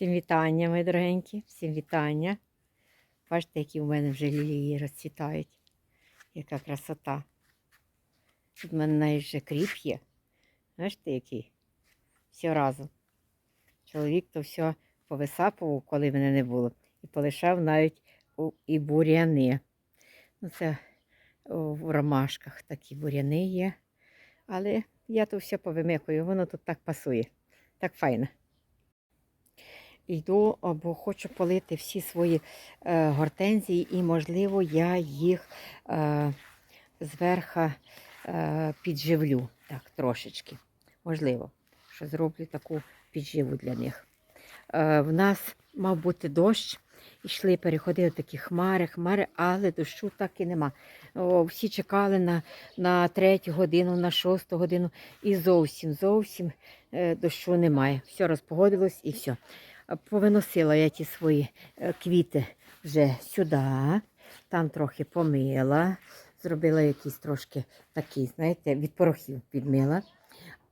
Всім вітання, мої дорогенькі, всім вітання. Бачите, які в мене вже лілії розцвітають. Яка красота. Тут в мене навіть вже кріп є. Бачите, який? Все разом. Чоловік то все повисапував, коли мене не було, і полишав навіть і буряни. Ну, це в ромашках такі буряни є. Але я то все повимикую, воно тут так пасує. Так файно. Йду, бо хочу полити всі свої е, гортензії, і, можливо, я їх е, зверха е, підживлю. Так, трошечки. Можливо, що зроблю таку підживу для них. Е, в нас мав бути дощ, йшли, переходили такі хмари, хмари, але дощу так і нема. О, всі чекали на, на третю годину, на шосту годину, і зовсім, зовсім е, дощу немає. Все розпогодилось і все. Повиносила я ті свої е, квіти вже сюди, там трохи помила, зробила якісь трошки такі, знаєте, від порохів підмила,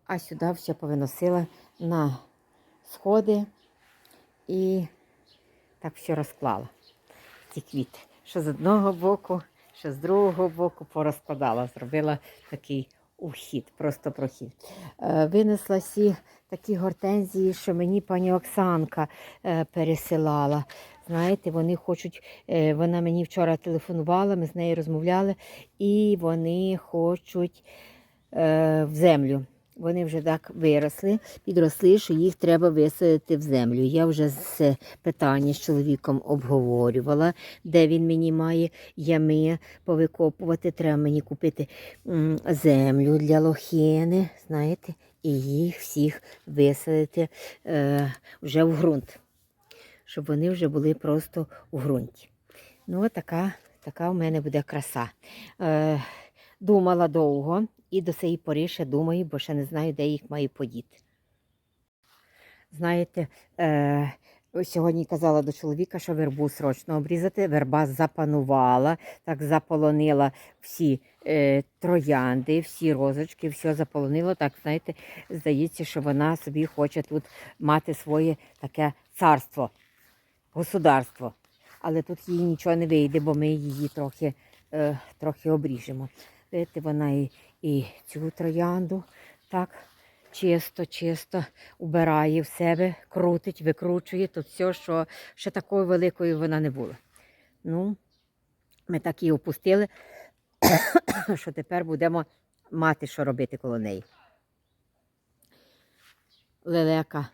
а сюди все повиносила на сходи і так все розклала. Ці квіти. Що з одного боку, що з другого боку порозкладала. Зробила такий ухід, просто прохід. Е, Винесла всі такі гортензії, що мені пані Оксанка е, пересилала. Знаєте, вони хочуть, е, вона мені вчора телефонувала, ми з нею розмовляли, і вони хочуть е, в землю. Вони вже так виросли, підросли, що їх треба висадити в землю. Я вже це питання з чоловіком обговорювала, де він мені має ями повикопувати. Треба мені купити землю для лохини, знаєте, і їх всіх висадити е, вже в ґрунт, щоб вони вже були просто у ґрунті. Ну, така, така у мене буде краса. Е, думала довго і до цієї пори ще думаю, бо ще не знаю, де їх маю подіти. Знаєте, е, сьогодні казала до чоловіка, що вербу срочно обрізати. Верба запанувала, так заполонила всі е, троянди, всі розочки, все заполонило. Так, знаєте, здається, що вона собі хоче тут мати своє таке царство, государство. Але тут їй нічого не вийде, бо ми її трохи, е, трохи обріжемо. Видите, вона і, і цю троянду так чисто, чисто убирає в себе, крутить, викручує. Тут все, що ще такою великою вона не була. Ну, ми так її опустили, що тепер будемо мати, що робити коло неї. Лелека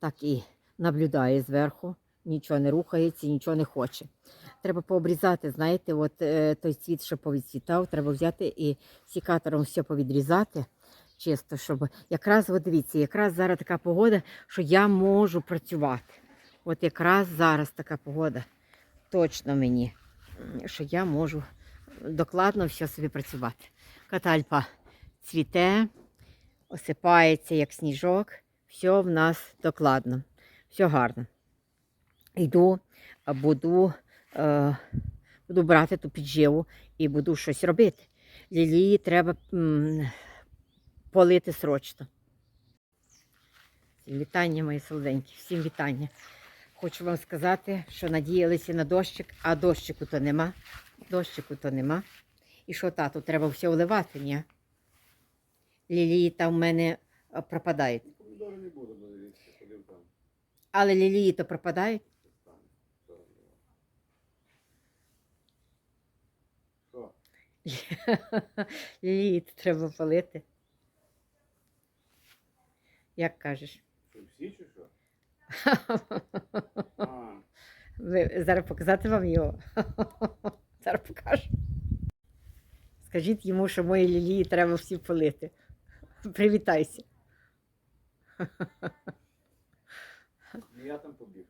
так і наблюдає зверху, нічого не рухається, нічого не хоче. Треба пообрізати, знаєте, от е, той цвіт, що повідцвітав, треба взяти і сікатором все повідрізати. Чисто, щоб якраз, от дивіться, якраз зараз така погода, що я можу працювати. От якраз зараз така погода. Точно мені, що я можу докладно все собі працювати. Катальпа цвіте, осипається як сніжок, все в нас докладно, все гарно. Йду, буду, е, буду брати ту підживу і буду щось робити. Лілії треба полити срочно. Всім вітання, мої солоденькі, всім вітання. Хочу вам сказати, що надіялися на дощик, а дощику то нема. Дощику то нема. І що тату, треба все вливати, ні? Лілії там в мене е, пропадають. Але лілії то пропадають. Лілії то треба полити. Як кажеш? Всі чи що? Ви зараз показати вам його. Зараз покажу. Скажіть йому, що мої лілії треба всі полити. Привітайся. ну я там побіг.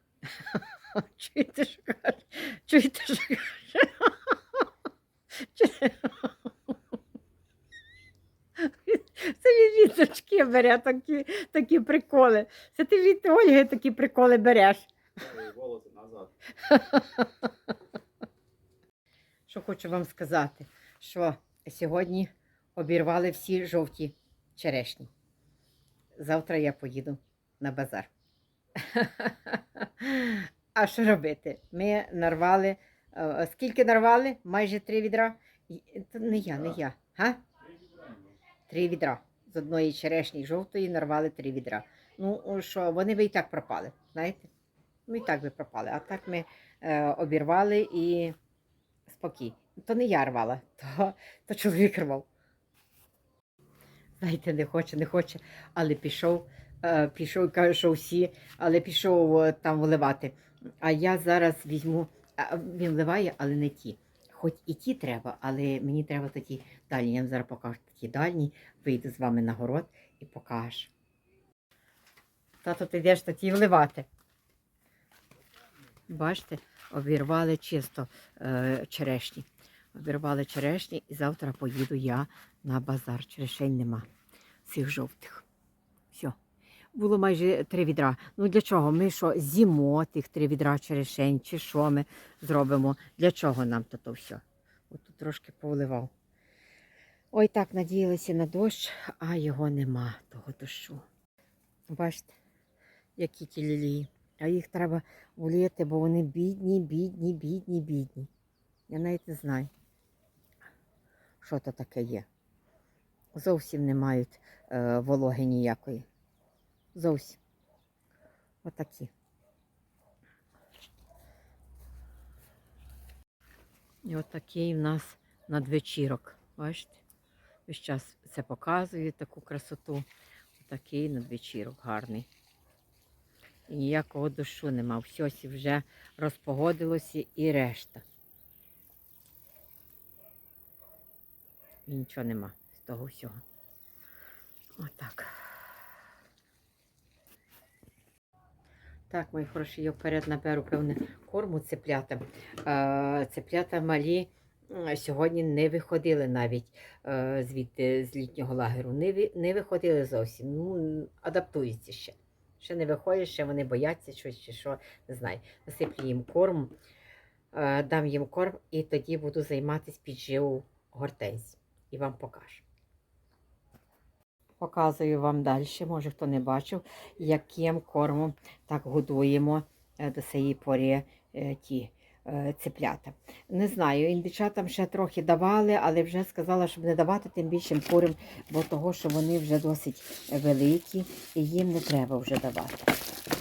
Чуєте, що каже? Чуєте, що каже? Чу- Це від віточки бере такі, такі приколи. Це ти від Ольги такі приколи береш. Назад. Що хочу вам сказати, що сьогодні обірвали всі жовті черешні. Завтра я поїду на базар. А що робити? Ми нарвали. е, Скільки нарвали? Майже три відра. Не я, не я. Га? Три відра. Одної черешні жовтої нарвали три відра. Ну, що, вони би і так пропали, знаєте? Ну, і так би пропали. А так ми е, обірвали і спокій. То не я рвала, то, то чоловік рвав. Знаєте, не хоче, не хоче, але пішов, е, пішов, каже, що всі, але пішов е, там вливати. А я зараз візьму, а, він вливає, але не ті. Хоч і ті треба, але мені треба такі дальні. Я вам зараз покажу такі дальні, вийду з вами на город і покажу. Тато, ти йдеш такі вливати. Бачите, обірвали чисто е, черешні. Обірвали черешні і завтра поїду я на базар. Черешень нема. Цих жовтих. Все. Було майже три відра. Ну для чого? Ми що, з'їмо тих три відра черешень, чи що ми зробимо? Для чого нам то, все? От трошки повливав. Ой, так надіялися на дощ, а його нема, того дощу. Бачите, які ті лілії. А їх треба вліяти, бо вони бідні, бідні, бідні, бідні. Я навіть не знаю, що то таке є. Зовсім не мають е, вологи ніякої. Зовсім. Отакі. І отакий в нас надвечірок. Бачите? Весь час це показує таку красоту. Отакий надвечірок гарний. І ніякого дощу нема. Все сі вже розпогодилося і решта. І нічого нема з того всього. Отак. Так, мої хороші, я вперед наберу певне корму цеплятам. Е, Цеплята малі сьогодні не виходили навіть е, звідти з літнього лагеру. Не, виходили зовсім. Ну, адаптуються ще. Ще не виходять, ще вони бояться щось чи що, не знаю. Насиплю їм корм, е, дам їм корм і тоді буду займатися підживу гортензій. І вам покажу. Показую вам далі, може хто не бачив, яким кормом так годуємо е, до цієї пори е, ті е, цеплята. Не знаю, індичатам ще трохи давали, але вже сказала, щоб не давати тим більшим курям, бо того, що вони вже досить великі і їм не треба вже давати.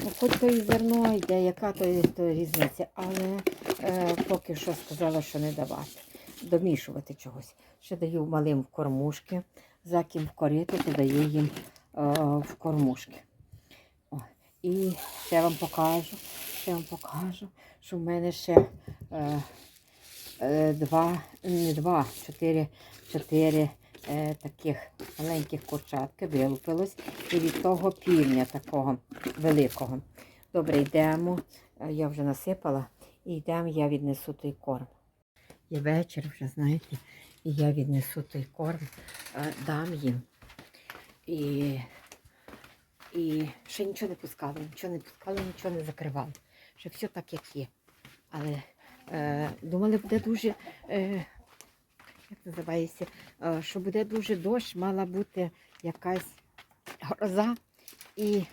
Ну, хоч то і зерно йде, яка то, то різниця, але е, поки що сказала, що не давати. Домішувати чогось. Ще даю малим в кормушки, заким в корито, то даю їм е, в кормушки. О, і ще вам покажу, ще вам покажу, що в мене ще е, е, два, не два, чотири, чотири е, таких маленьких курчатки вилупилось. І від того півня такого великого. Добре, йдемо. Е, Я вже насипала. І йдемо, я віднесу той корм. Є вечір вже, знаєте, і я віднесу той корм, е, дам їм. І, і ще нічого не пускали, нічого не пускали, нічого не закривали. Ще все так, як є. Але е, думали, буде дуже, е, як називається, е, що буде дуже дощ, мала бути якась гроза. І,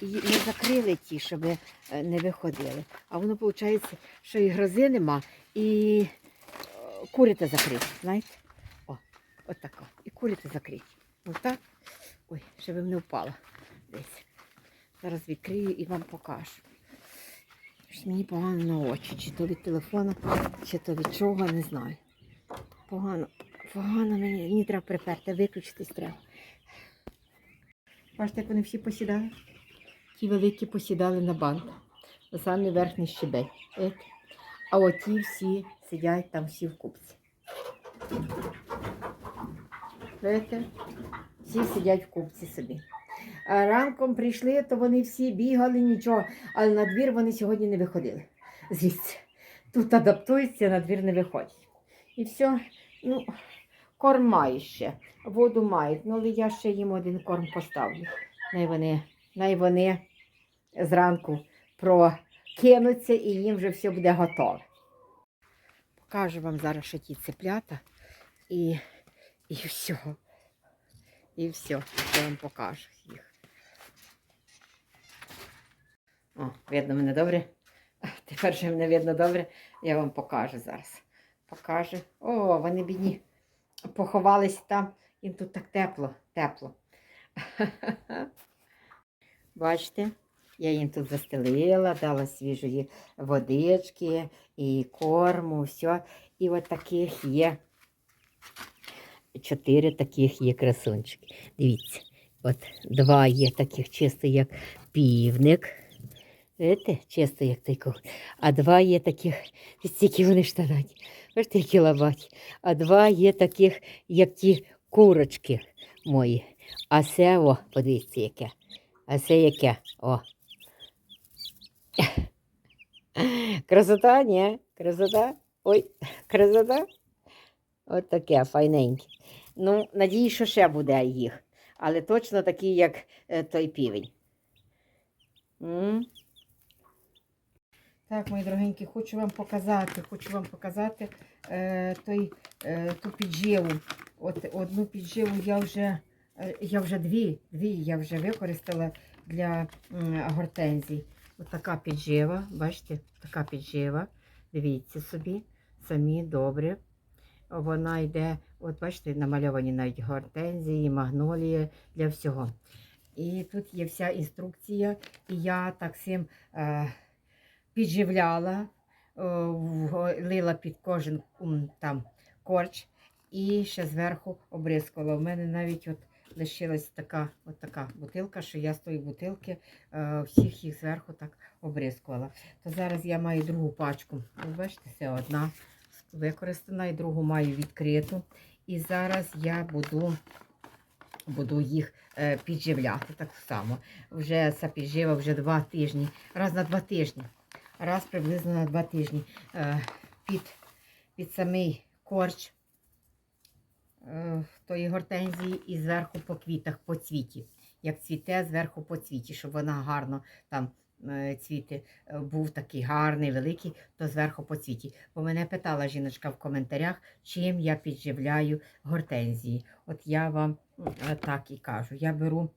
і не закрили ті, щоб е, не виходили. А воно виходить, що і грози нема, і е, курити закриті, знаєте? О, отако. І курити закриті. Отак. Ой, щоб не впала десь. Зараз відкрию і вам покажу. Мені погано на очі, чи то від телефону, чи то від чого, не знаю. Погано, погано мені, мені треба приперти, виключитись треба. Бачите, як вони всі посідали? Ті великі посідали на банк. На самий верхній щебель. А оті всі сидять там всі в купці. Видите? Всі сидять в купці собі. Ранком прийшли, то вони всі бігали, нічого, але на двір вони сьогодні не виходили. Звідси. Тут адаптуються, на двір не виходять. І все, ну, корм мають ще, воду мають, ну але я ще їм один корм поставлю. Най вони, най вони зранку прокинуться і їм вже все буде готове. Покажу вам зараз ще ті цеплята і, і все. І все, я вам покажу їх. О, видно мене добре. Тепер вже мене видно добре. Я вам покажу зараз. Покажу. О, вони бідні. Поховалися там. Їм тут так тепло, тепло. Бачите, я їм тут застелила, дала свіжої водички і корму, все. І от таких є. Чотири таких є красунчики. Дивіться, от два є таких чисто як півник. Видите, чисто як той кого. А два є таких, стільки вони штанаті. Бачите, які лабаті. А два є таких, як ті курочки мої. А це, о, подивіться, яке. А це яке? О. Красота, ні? Красота? Ой, красота? От таке, файненьке. Ну, надію, що ще буде їх. Але точно такі, як е, той півень. М? Так, мої дорогенькі, хочу вам показати, хочу вам показати е, той, е, ту підживу. От одну підживу я вже, е, я вже дві, дві я вже використала для гортензій. Ось така піджива, бачите, така піджива. Дивіться собі, самі добре. Вона йде, от бачите, намальовані навіть гортензії, магнолії для всього. І тут є вся інструкція, і я так цим е, підживляла, е, лила під кожен там корч і ще зверху обрискувала. У мене навіть от лишилась така, от така бутилка, що я з тої бутилки е, всіх їх зверху так обрискувала. То зараз я маю другу пачку. Ви бачите, це одна використана і другу маю відкриту. І зараз я буду, буду їх е, підживляти так само. Вже ця вже два тижні, раз на два тижні, раз приблизно на два тижні е, під, під самий корч е, тої гортензії і зверху по квітах, по цвіті. Як цвіте, зверху по цвіті, щоб вона гарно там е, цвіти був такий гарний, великий, то зверху по цвіті. Бо мене питала жіночка в коментарях, чим я підживляю гортензії. От я вам так і кажу. Я беру,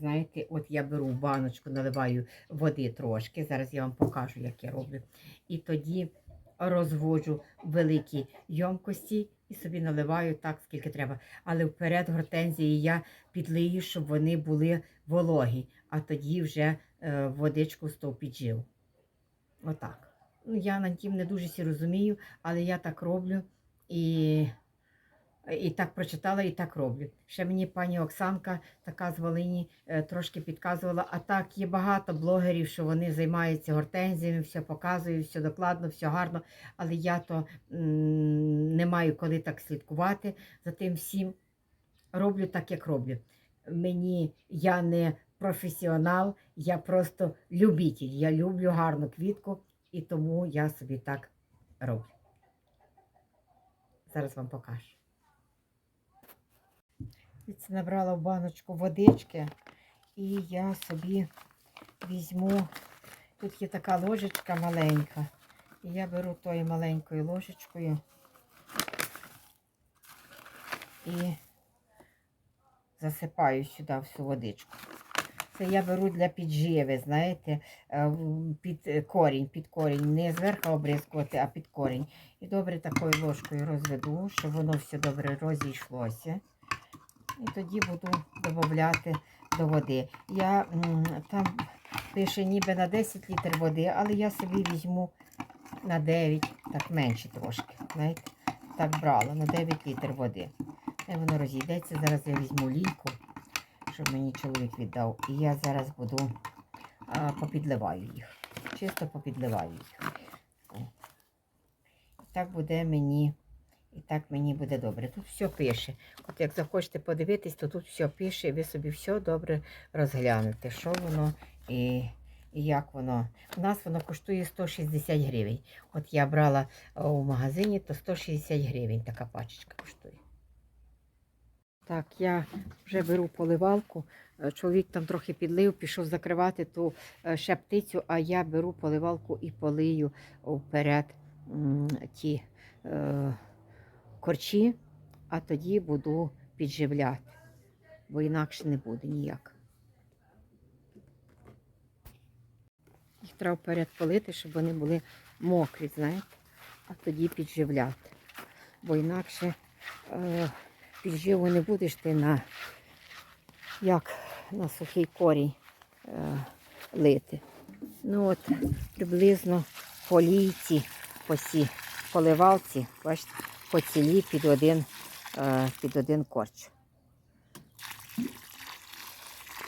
знаєте, от я беру баночку, наливаю води трошки. Зараз я вам покажу, як я роблю. І тоді розводжу великі йомкості і собі наливаю так, скільки треба. Але вперед гортензії я підлию, щоб вони були вологі, а тоді вже е, водичку з того піджив. Отак. Ну, я на тім не дуже сі розумію, але я так роблю і, і так прочитала, і так роблю. Ще мені пані Оксанка, така з Волині, е, трошки підказувала. А так, є багато блогерів, що вони займаються гортензіями, все показують, все докладно, все гарно. Але я то не маю коли так слідкувати за тим всім. Роблю так, як роблю. Мені я не професіонал, я просто любитель. Я люблю гарну квітку, і тому я собі так роблю. Зараз вам покажу. Це набрала в баночку водички, і я собі візьму. Тут є така ложечка маленька. І я беру тою маленькою ложечкою і засипаю сюди всю водичку. Це я беру для підживи, знаєте, е, під корінь, під корінь. Не зверху обрізкувати, а під корінь. І добре такою ложкою розведу, щоб воно все добре розійшлося. І тоді буду додати до води. Я там пише ніби на 10 літрів води, але я собі візьму на 9, так менше трошки. Знаєте, так брала на 9 літрів води. І воно розійдеться. Зараз я візьму лійку, щоб мені чоловік віддав. І я зараз буду а, попідливаю їх. Чисто попідливаю їх. Так буде мені. І так мені буде добре. Тут все пише. От як захочете подивитись, то тут все пише, і ви собі все добре розглянете, що воно і, і як воно. У нас воно коштує 160 гривень. От я брала у магазині, то 160 гривень така пачечка коштує. Так, я вже беру поливалку. Е, Чоловік там трохи підлив, пішов закривати ту е, ще птицю, а я беру поливалку і полию вперед ті е, корчі, а тоді буду підживляти, бо інакше не буде ніяк. Їх треба вперед полити, щоб вони були мокрі, знаєте, а тоді підживляти. Бо інакше е, підживу не будеш ти на, як на сухий корінь е, лити. Ну от приблизно по лійці, по цій поливалці, бачите, по цілі під один, е, під один корч.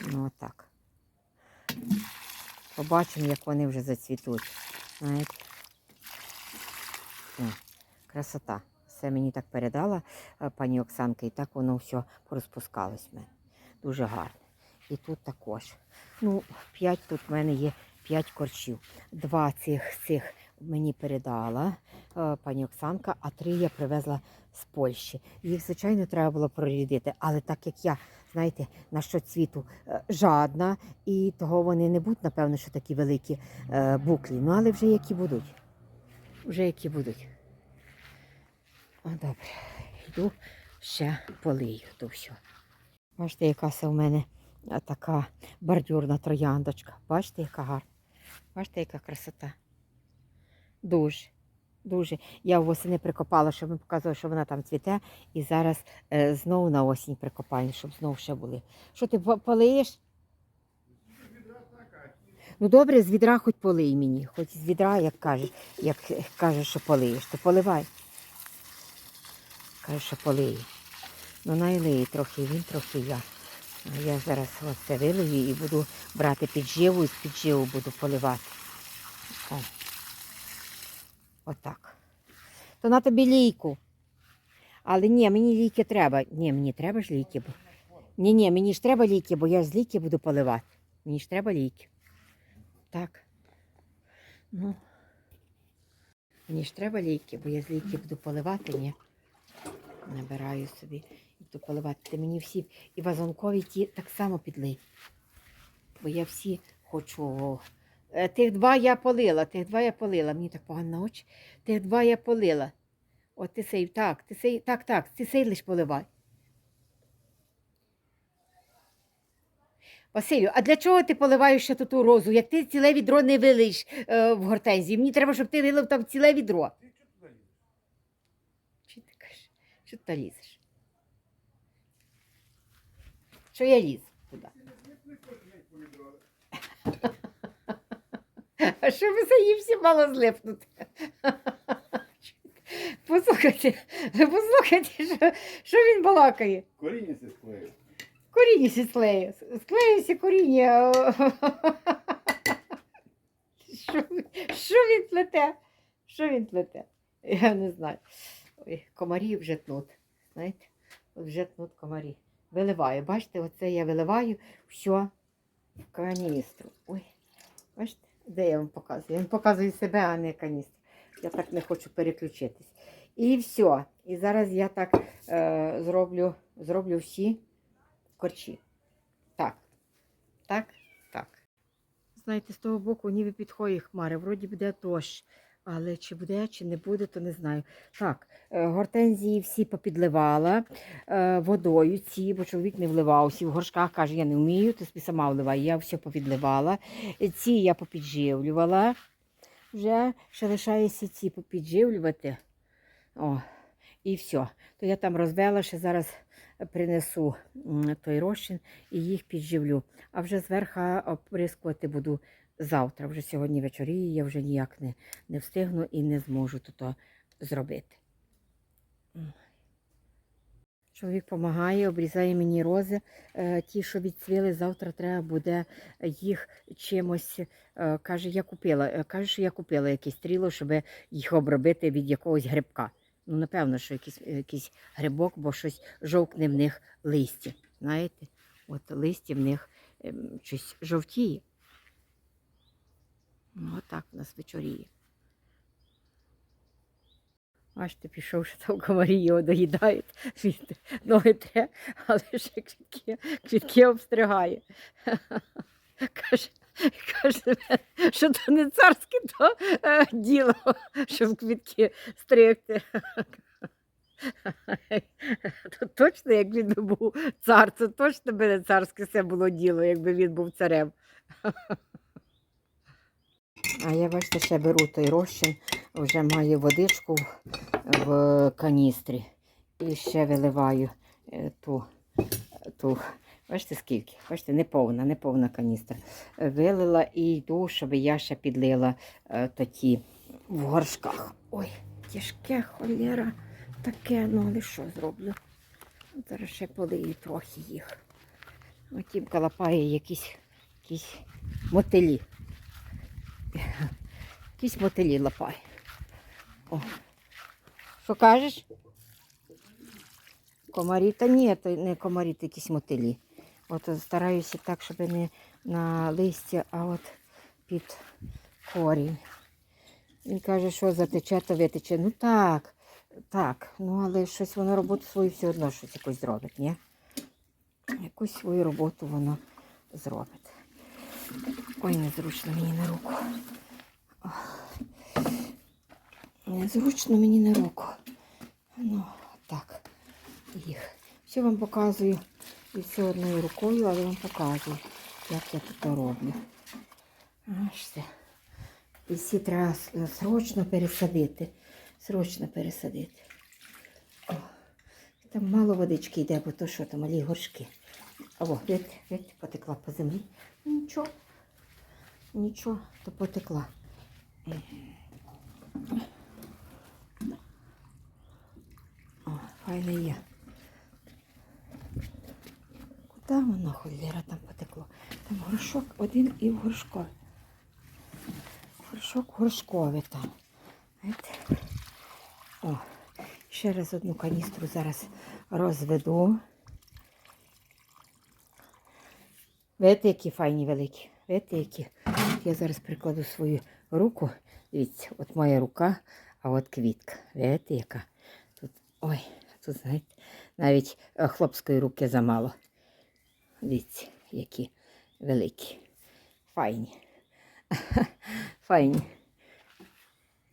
Ну отак. Побачимо, як вони вже зацвітуть. Знаєте. Красота. Все мені так передала е, пані Оксанка, і так воно все порозпускалось в мене. Дуже гарне. І тут також. Ну, п'ять тут в мене є п'ять корчів. Два цих цих мені передала е, пані Оксанка, а три я привезла з Польщі. Їх, звичайно, треба було прорядити, але так як я, знаєте, на що цвіту е, жадна, і того вони не будуть, напевно, що такі великі е, буклі. Ну, але вже які будуть. Вже які будуть. О, добре. Йду ще полию то все. Бачите, яка це в мене така бордюрна трояндочка. Бачите, яка гарна. Бачите, яка красота. Дуже. Дуже. Я восени прикопала, щоб вам показувала, що вона там цвіте. І зараз е, знову на осінь прикопаю, щоб знову ще були. Що ти полиєш? Ну добре, з відра хоч полий мені, хоч з відра, як кажеш, як кажеш, що полиєш, то поливай. Каже, що полиє. Ну найлиє трохи він, трохи я. Я зараз оце вилию і буду брати підживу і з підживу буду поливати. О. Отак. То на тобі лійку. Але ні, мені ліки треба. Ні, мені треба ж ліки. Ні, ні, мені ж треба ліки, бо я з ліки буду поливати. Мені ж треба ліки. Так. Ну. Мені ж треба ліки, бо я з ліки буду поливати, ні. Набираю собі і буду поливати. Ти мені всі і вазонкові ті так само підлий. Бо я всі хочу. Е, Тих два я полила, тих два я полила. Мені так погано очі. Тих два я полила. От ти сей, так, ти сей, так, так, ти сей лиш поливай. Василю, а для чого ти поливаєш ще ту розу? Як ти ціле відро не вилиш е, в гортензії? Мені треба, щоб ти вилив там ціле відро. Чи ти кажеш? Що ти лізеш? Що я лізу туди? А що ви за їм всі мало злипнути? Послухайте, послухайте, що, що він балакає. Коріння се склеїв. Коріння сі склеє. Склеївся коріння. Що, він- що він плете? Що він плете? Я не знаю. Ой, комарі вже тнуть. Знаєте, от вже тнуть комарі. Виливаю. Бачите, оце я виливаю все в каністру. Ой, бачите, де я вам показую? Я вам показую себе, а не каністр. Я так не хочу переключитись. І все. І зараз я так е, зроблю, зроблю всі корчі. Так. Так, так. Знаєте, з того боку ніби підходить хмари, вроді буде дощ. Але чи буде, чи не буде, то не знаю. Так, е, гортензії всі попідливала е, водою ці, бо чоловік не вливав. Всі в горшках каже, я не вмію, ти сама вливай. Я все попідливала. Ці я попідживлювала. Вже ще лишається ці попідживлювати. О, і все. То я там розвела, ще зараз принесу той розчин і їх підживлю. А вже зверху оприскувати буду завтра. Вже сьогодні вечорі я вже ніяк не, не встигну і не зможу то зробити. Чоловік допомагає, обрізає мені рози. Е, Ті, що відцвіли, завтра треба буде їх чимось. е, Каже, я купила. е, Каже, що я купила якесь стріло, щоб їх обробити від якогось грибка. Ну, напевно, що якийсь, якийсь грибок, бо щось жовкне в них листя. Знаєте? От листя в них ем, щось жовтіє. Ну, отак в нас вечоріє. Бачите, пішов, що там комарі його доїдають. Ноги тре, але ще квітки, квітки обстригає. Каже, каже, що то не царське то е, діло, щоб квітки стригти. То точно, як він був цар, це точно би не царське все було діло, якби він був царем. А я, бачите, ще беру той розчин, вже маю водичку в, каністрі. І ще виливаю е, ту, ту. Бачите, скільки? Бачите, неповна, неповна каністра. Е, Вилила і йду, щоб я ще підлила е, тоді в горшках. Ой, тяжке холєра. Таке, ну але що зроблю? Зараз ще полию трохи їх. Отімка лапає якісь, якісь мотилі. Якісь мотилі лапає. О. Що кажеш? Комарі? Та ні, то не комарі, то якісь мотилі. От стараюся так, щоб не на листі, а от під корінь. Він каже, що затече, то витече. Ну так, так. Ну але щось воно роботу свою все одно щось якось зробить, ні? Якусь свою роботу воно зробить. Ой, незручно мені на руку. Незручно мені на руку. Ну, так. Їх. Все вам показую. І все одною рукою, але вам показую, як я тут роблю. Аж все. І всі треба срочно пересадити. Срочно пересадити. О, там мало водички йде, бо то що там малі горшки. Видите, видите, потекла по землі. Нічого. Нічого, то потекла. О, файне є. Куди воно холєра там потекло? Там горшок один і в горшкові. Горшок горшковий там. Знаєте? О, ще раз одну каністру зараз розведу. Видите, які файні великі. Видите, які. Я зараз прикладу свою руку. Дивіться, от моя рука, а от квітка. Видите, яка? Тут, ой, тут, знаєте, навіть е, хлопської руки замало. Дивіться, які великі. Файні. Файні.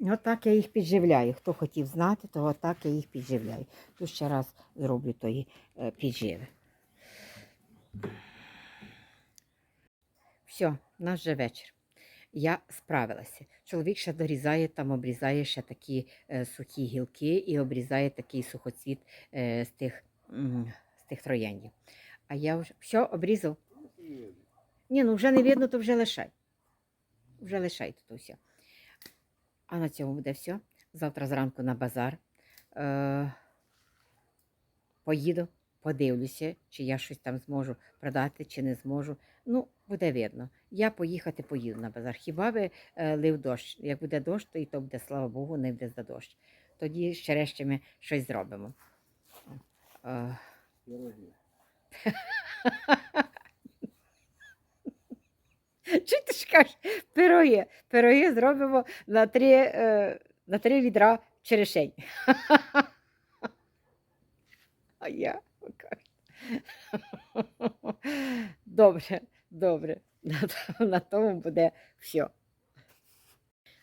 Отак я їх підживляю. Хто хотів знати, то отак я їх підживляю. Тут ще раз зроблю тої е, підживи. Все, в нас вже вечір. Я справилася. Чоловік ще дорізає, там обрізає ще такі е, сухі гілки і обрізає такий сухоцвіт е, з, тих, з тих трояндів. А я вже все обрізав. Ні, ну вже не видно, то вже лишай. Вже лишай тут все. А на цьому буде все. Завтра зранку на базар. Е, поїду, подивлюся, чи я щось там зможу продати, чи не зможу. Ну, буде видно. Я поїхати поїду на базар. Хіба би е, лив дощ? Як буде дощ, то і то буде, слава Богу, не буде за дощ. Тоді ще решті ми щось зробимо. Е. Чи ти ж кажеш, пироги. Пироги зробимо на три, е, на три відра черешень. А я. Добре, добре. На, тому буде все.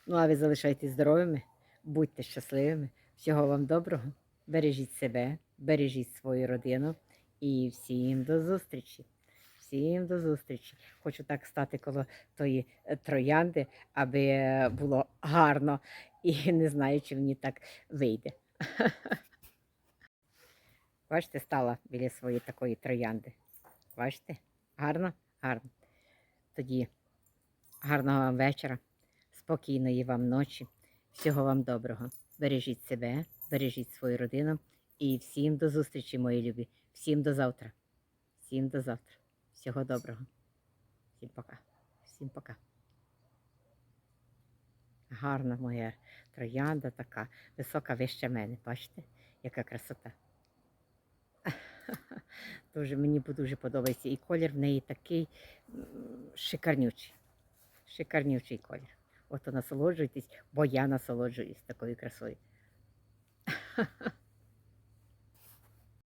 Ну, а ви залишайтесь здоровими, будьте щасливими. Всього вам доброго. Бережіть себе, бережіть свою родину і всім до зустрічі. Всім до зустрічі. Хочу так стати коло тої е, троянди, аби було гарно і не знаю, чи мені так вийде. Бачите, стала біля своєї такої троянди. Бачите? Гарно? Гарно. Тоді гарного вам вечора, спокійної вам ночі, всього вам доброго. Бережіть себе, бережіть свою родину і всім до зустрічі, мої любі. Всім до завтра. Всім до завтра. Всього доброго. Всім пока. Всім пока. Гарна моя троянда така, висока вище мене. Бачите, яка красота. Дуже мені дуже подобається. І колір в неї такий шикарнючий. Шикарнючий колір. От насолоджуйтесь, бо я насолоджуюсь такою красою.